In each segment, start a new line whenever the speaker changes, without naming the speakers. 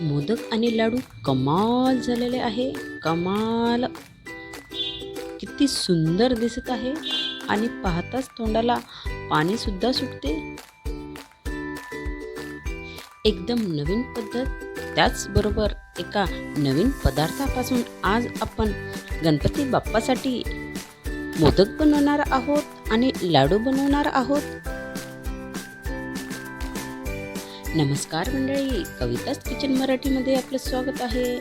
मोदक आणि लाडू कमाल झालेले आहे. कमाल. किती सुंदर दिसत आहे. आणि पाहताच तोंडाला पाणी सुद्धा सुटते. एकदम नवीन पद्धत. त्याचबरोबर एका नवीन पदार्थापासून आज आपण गणपती बाप्पासाठी मोदक बनवणार आहोत आणि लाडू बनवणार आहोत. नमस्कार मंडळी कविताच किचन मराठीमध्ये आपलं स्वागत आहे.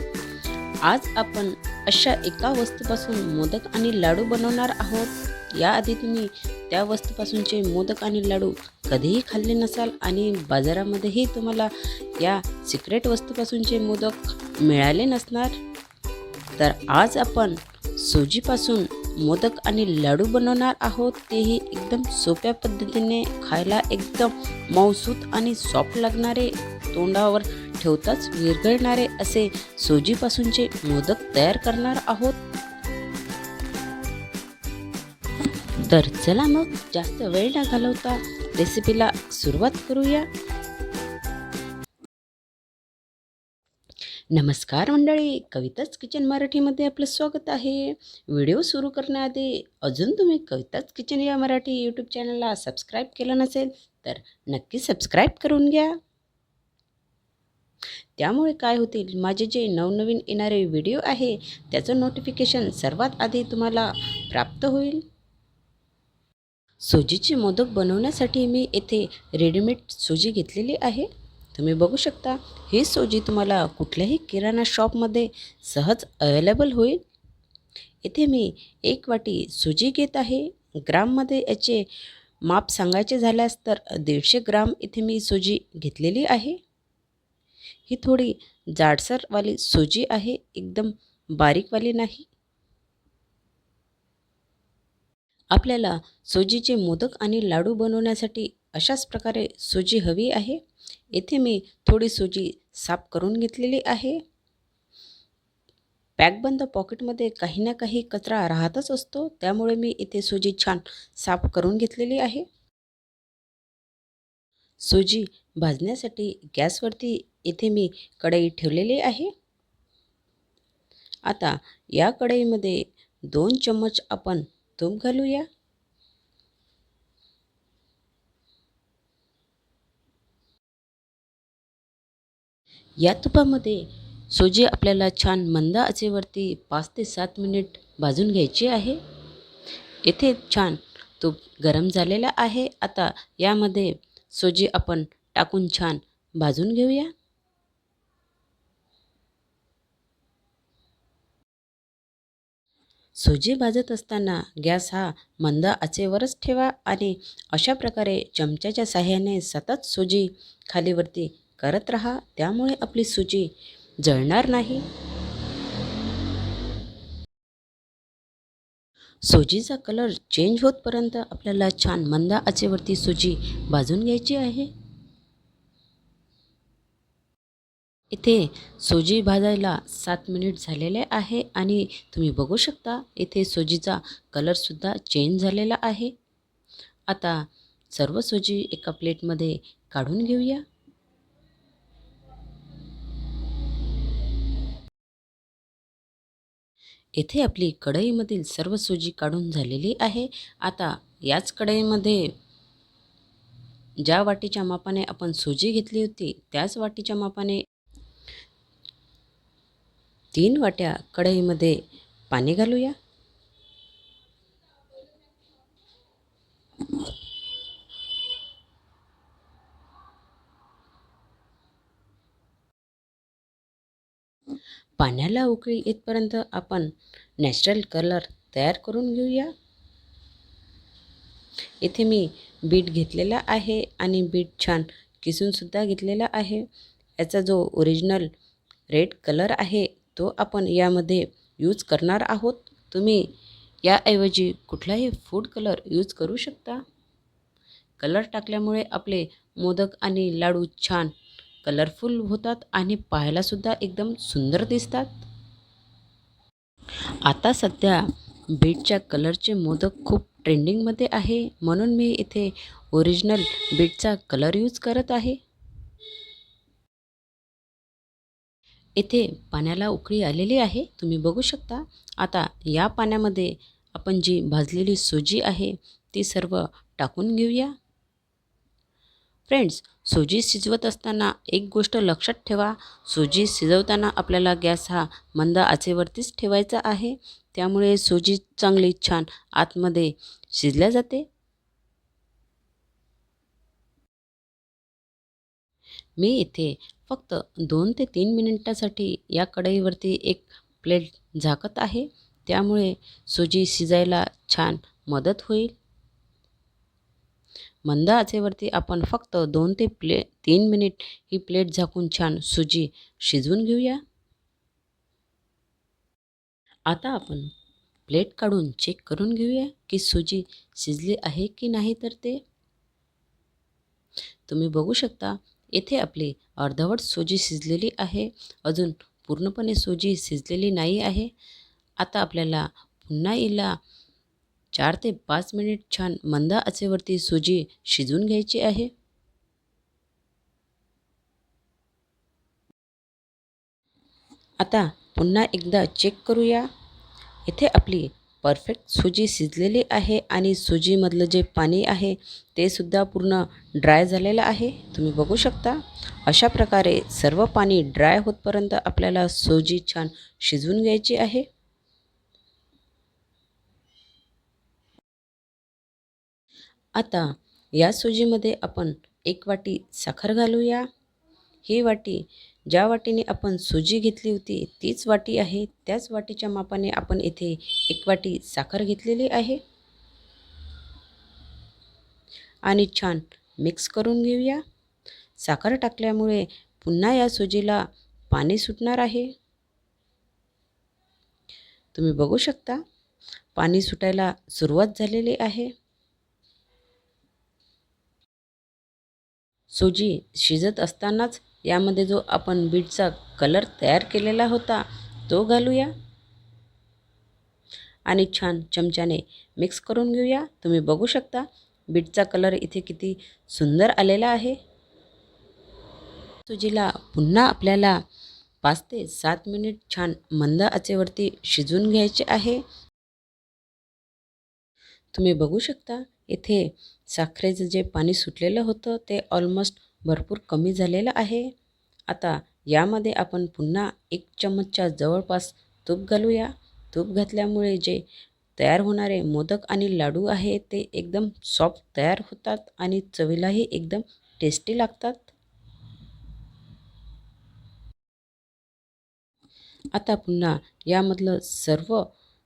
आज आपण अशा एका वस्तूपासून मोदक आणि लाडू बनवणार आहोत. याआधी तुम्ही त्या वस्तूपासूनचे मोदक आणि लाडू कधीही खाल्ले नसाल आणि बाजारामध्येही तुम्हाला या सिक्रेट वस्तूपासूनचे मोदक मिळाले नसणार. तर आज आपण सुजीपासून मोदक आणि लाडू बनवणार आहोत तेही एकदम सोप्या पद्धतीने खायला एकदम मऊसूत आणि सॉफ्ट लागणारे तोंडावर ठेवताच विरघळणारे असे सोजीपासूनचे मोदक तयार करणार आहोत. तर चला मग जास्त वेळ न घालवता रेसिपीला सुरुवात करूया. नमस्कार मंडळी कविताच किचन मराठीमध्ये आपलं स्वागत आहे. व्हिडिओ सुरू करण्याआधी अजून तुम्ही कविताच किचन या मराठी यूट्यूब चॅनलला सबस्क्राईब केलं नसेल तर नक्की सबस्क्राईब करून घ्या. त्यामुळे काय होतील माझे जे नवनवीन येणारे व्हिडिओ आहे त्याचं नोटिफिकेशन सर्वात आधी तुम्हाला प्राप्त होईल. सुजीचे मोदक बनवण्यासाठी मी येथे रेडीमेड सुजी घेतलेली आहे. तुम्ही बघू शकता ही सोजी तुम्हाला कुठल्याही किराणा शॉपमध्ये सहज अवेलेबल होईल. इथे मी एक वाटी सुजी घेत आहे. ग्राममध्ये याचे माप सांगायचे झाल्यास तर दीडशे ग्राम इथे मी सुजी घेतलेली आहे. ही थोडी जाडसरवाली सुजी आहे एकदम बारीकवाली नाही. आपल्याला सुजीचे मोदक आणि लाडू बनवण्यासाठी अशाच प्रकारे सुजी हवी आहे? येथे मी थोडी सुजी साफ करून घेतलेली आहे. पॅकबंद पॉकेटमध्ये काही ना काही कचरा राहतच असतो त्यामुळे मी इथे सुजी छान साफ करून घेतलेली आहे. सुजी भाजण्यासाठी गॅसवरती इथे मी कढई ठेवलेली आहे. आता या कढईमध्ये दोन चम्मच आपण तूप घालूया? या तुपामध्ये सोजी आपल्याला छान मंद आचेवरती पाच ते सात मिनिट भाजून घ्यायची आहे. येथे छान तूप गरम झालेला आहे. आता यामध्ये सोजी आपण टाकून छान भाजून घेऊया. सुजी भाजत असताना गॅस हा मंद आचेवरच ठेवा आणि अशा प्रकारे चमच्याच्या साह्याने सतत सुजी खालीवरती करत राहा. त्यामुळे आपली सुजी जळणार नाही. सुजीचा कलर चेंज होतपर्यंत आपल्याला छान मंद आचेवरती सुजी भाजून घ्यायची आहे. इथे सोजी भाजायला सात मिनिट झालेले आहे आणि तुम्ही बघू शकता इथे सोजीचा कलरसुद्धा चेंज झालेला आहे. आता सर्व सोजी एका प्लेटमध्ये काढून घेऊया. येथे आपली कढईमधील सर्व सोजी काढून झालेली आहे. आता याच कढईमध्ये ज्या वाटीच्या मापाने आपण सोजी घेतली होती त्याच वाटीच्या मापाने तीन वाट्या कढईमध्ये पाणी घालूया. पाण्याला उकळी येतपर्यंत आपण नॅचरल कलर तयार करून घेऊया. इथे मी बीट घेतलेला आहे आणि बीट छान किसूनसुद्धा घेतलेला आहे. याचा जो ओरिजिनल रेड कलर आहे तो आपण यामध्ये यूज करणार आहोत. तुम्ही याऐवजी कुठलाही फूड कलर यूज करू शकता. कलर टाकल्यामुळे आपले मोदक आणि लाडू छान कलरफुल होतात आणि पाहायलासुद्धा एकदम सुंदर दिसतात. आता सध्या बीटच्या कलरचे मोदक खूप ट्रेंडिंगमध्ये आहे. म्हणून मी इथे ओरिजिनल बीटचा कलर यूज करत आहे. येथे पाण्याला उकळी आलेली आहे. तुम्ही बघू शकता. आता या पाण्यामध्ये आपण जी भाजलेली सुजी आहे ती सर्व टाकून घेऊया. फ्रेंड्स सुजी शिजवत असताना एक गोष्ट लक्षात ठेवा. सुजी शिजवताना आपल्याला गॅस हा मंद आचेवरतीच ठेवायचा आहे. त्यामुळे सुजी चांगली छान आतमध्ये शिजल्या जाते. मी इथे फक्त दोन ते तीन मिनिटासाठी या कढईवरती एक प्लेट झाकत आहे. त्यामुळे सुजी शिजायला छान मदत होईल. मंद आचेवरती आपण फक्त दोन ते प्ले तीन मिनिट ही प्लेट झाकून छान सुजी शिजवून घेऊया. आता आपण प्लेट काढून चेक करून घेऊया की सुजी शिजली आहे की नाही तर ते. तुम्ही बघू शकता येथे आपली अर्धवट सोजी शिजलेली आहे. अजून पूर्णपणे सोजी शिजलेली नाही आहे. आता आपल्याला पुन्हा हिला चार ते पाच मिनिट छान मंद आचेवरती सुजी शिजवून घ्यायची आहे. आता पुन्हा एकदा चेक करूया. इथे आपली परफेक्ट सुजी शिजलेली आहे आणि सुजीमधलं जे पाणी आहे ते सुद्धा पूर्ण ड्राय झालेलं आहे. तुम्ही बघू शकता अशा प्रकारे सर्व पाणी ड्राय होतपर्यंत आपल्याला सुजी छान शिजवून घ्यायची आहे. आता या सुजीमध्ये आपण एक वाटी साखर घालूया. ही वाटी ज्या वाटीने आपण सुजी घेतली होती तीच वाटी आहे. त्याच वाटीच्या मापाने आपण इथे एक वाटी साखर घेतलेली आहे. आणि छान मिक्स करून घेऊया. साखर टाकल्यामुळे पुन्हा या सुजीला पाणी सुटणार आहे. तुम्ही बघू शकता पाणी सुटायला सुरुवात झालेली आहे. सुजी शिजत असतानाच यामध्ये जो आपण बीटचा कलर तयार केलेला होता तो घालूया. आणि छान चमच्याने मिक्स करून घेऊया. तुम्ही बघू शकता बीटचा कलर इथे किती सुंदर आलेला आहे. सुजीला पुन्हा आपल्याला पाच ते सात मिनिट छान मंद आचेवरती शिजवून घ्यायचे आहे. तुम्ही बघू शकता इथे साखरेचं जे पाणी सुटलेलं होतं ते ऑलमोस्ट भरपूर कमी झालेलं आहे. आता यामध्ये आपण पुन्हा एक चम्मचच्या जवळपास तूप घालूया. तूप घातल्यामुळे जे तयार होणारे मोदक आणि लाडू आहे ते एकदम सॉफ्ट तयार होतात आणि चवीलाही एकदम टेस्टी लागतात. आता पुन्हा यामधलं सर्व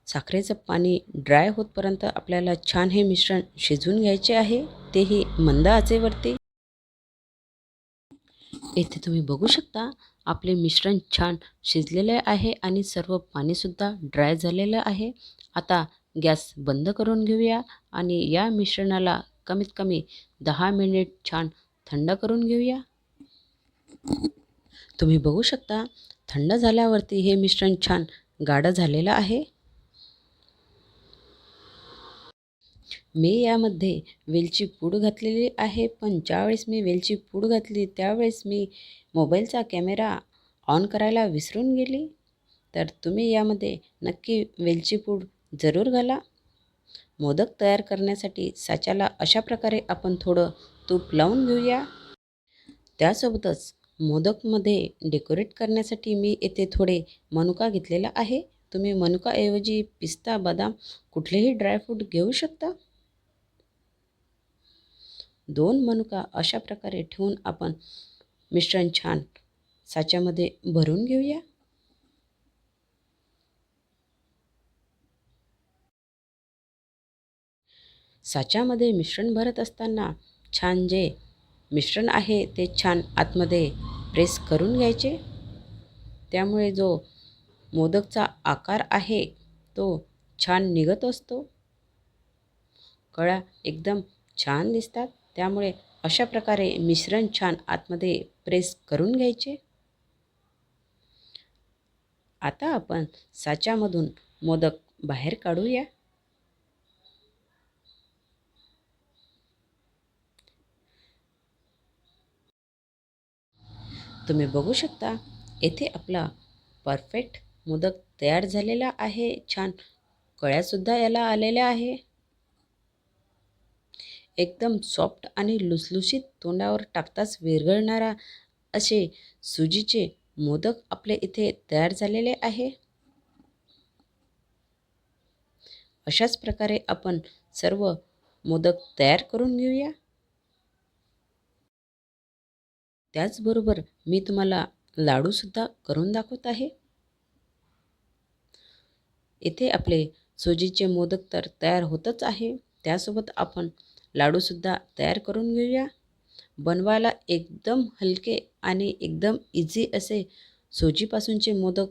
साखरेचं पाणी ड्राय होतपर्यंत आपल्याला छान हे मिश्रण शिजवून घ्यायचे आहे. तेही मंद आचेवरती. येथे तुम्ही बघू शकता आपले मिश्रण छान शिजलेले आहे आणि सर्व पाणीसुद्धा ड्राय झालेलं आहे. आता गॅस बंद करून घेऊया आणि या मिश्रणाला कमीत कमी दहा मिनिट छान थंड करून घेऊया. तुम्ही बघू शकता थंड झाल्यावरती हे मिश्रण छान गाढं झालेलं आहे. मी यामध्ये वेलची पूड घातलेली आहे पण ज्यावेळेस मी वेलची पूड घातली त्यावेळेस मी मोबाईलचा कॅमेरा ऑन करायला विसरून गेली. तर तुम्ही यामध्ये नक्की वेलची पूड जरूर घाला. मोदक तयार करण्यासाठी साच्याला अशा प्रकारे आपण थोडं तूप लावून घेऊया. त्यासोबतच मोदकमध्ये डेकोरेट करण्यासाठी मी येथे थोडे मनुका घेतलेला आहे. तुम्ही मनुकाऐवजी पिस्ता बदाम कुठलेही ड्रायफ्रूट घेऊ शकता. दोन मनुका अशा प्रकारे ठेवून आपण मिश्रण छान साच्यामध्ये भरून घेऊया. साच्यामध्ये मिश्रण भरत असताना छान जे मिश्रण आहे ते छान आतमध्ये प्रेस करून घ्यायचे. त्यामुळे जो मोदकचा आकार आहे तो छान निघत असतो. कळा एकदम छान दिसतात. त्यामुळे अशा प्रकारे मिश्रण छान आतमध्ये प्रेस करून घ्यायचे. आता आपण साच्यामधून मोदक बाहेर काढूया. तुम्ही बघू शकता येथे आपला परफेक्ट मोदक तयार झालेला आहे. छान कळ्यासुद्धा याला आलेल्या आहे. एकदम सॉफ्ट आणि लुसलुशीत तोंडावर टाकताच विरघळणारा असे सुजीचे मोदक आपल्या इथे तयार झालेले आहे. अशाच प्रकारे आपण सर्व मोदक तयार करून घेऊया. त्याचबरोबर मी तुम्हाला लाडूसुद्धा करून दाखवत आहे. इथे आपले सुजीचे मोदक तर तयार होतच आहे. त्यासोबत आपण लाडूसुद्धा तयार करून घेऊया. बनवायला एकदम हलके आणि एकदम इझी असे सोजीपासूनचे मोदक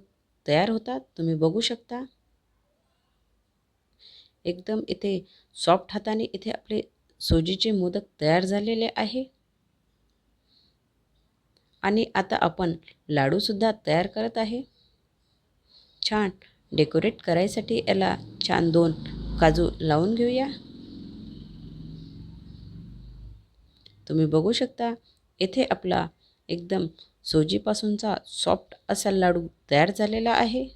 तयार होतात. तुम्ही बघू शकता. एकदम इथे सॉफ्ट हाताने इथे आपले सोजीचे मोदक तयार झालेले आहे. आणि आता आपण लाडूसुद्धा तयार करत आहे. छान डेकोरेट करायसाठी याला छान दोन काजू लावून घेऊया. तुम्ही बघू शकता येथे आपला एकदम सोजीपासूनचा सॉफ्ट असा लाडू तयार झालेला आहे.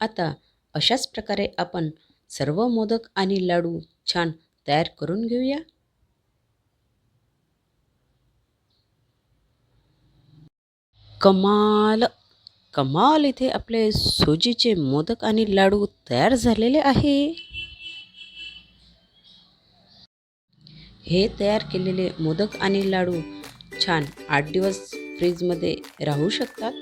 आता अशाच प्रकारे आपण सर्व मोदक आणि लाडू छान तयार करून घेऊया. कमाल कमाल इथे आपले सोजीचे मोदक आणि लाडू तयार झालेले आहे. हे तयार केलेले मोदक आणि लाडू छान आठ दिवस फ्रीजमध्ये राहू शकतात?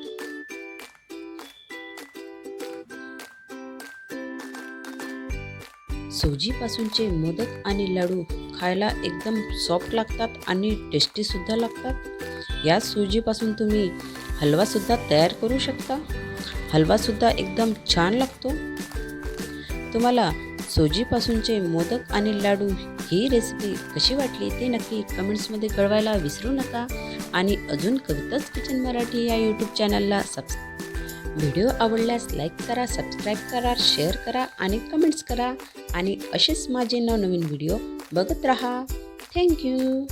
सोजीपासूनचे मोदक आणि लाडू खायला एकदम सॉफ्ट लागतात आणि टेस्टीसुद्धा लागतात. या सोजीपासून तुम्ही हलवासुद्धा तयार करू शकता. हलवासुद्धा एकदम छान लागतो. तुम्हाला सोजीपासूनचे मोदक आणि लाडू ही रेसिपी कशी वाटली ते नक्की कमेंट्समध्ये कळवायला विसरू नका. आणि अजून कविताच किचन मराठी या यूट्यूब चॅनलला सबस् व्हिडिओ आवडल्यास लाईक करा सबस्क्राईब करा शेअर करा आणि कमेंट्स करा. आणि असेच माझे नवनवीन व्हिडिओ बघत रहा. थँक्यू